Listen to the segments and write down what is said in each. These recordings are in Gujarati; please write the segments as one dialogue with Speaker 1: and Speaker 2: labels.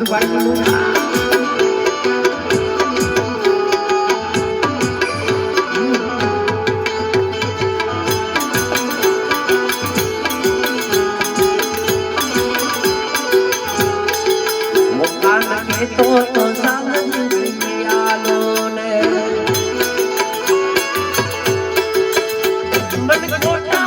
Speaker 1: મારી શોધ પાડવાનું
Speaker 2: મુકાન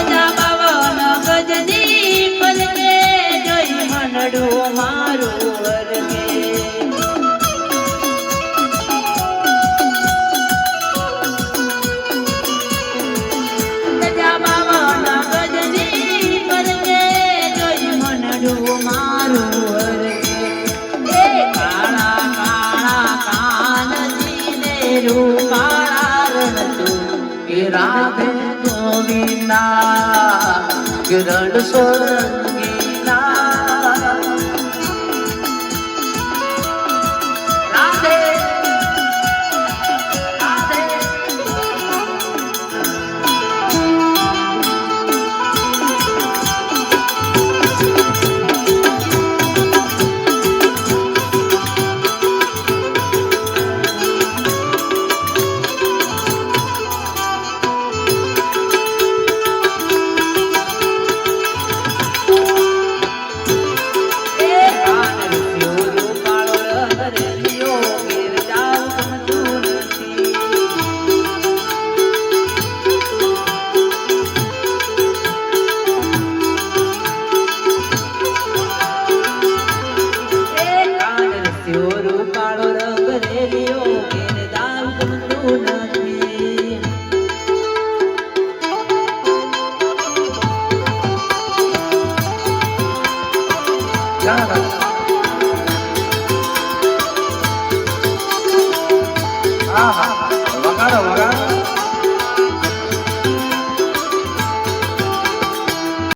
Speaker 2: I'm કે રાધે ગોવિંદા કે રણસો
Speaker 1: ક્યાં હતા? હા હા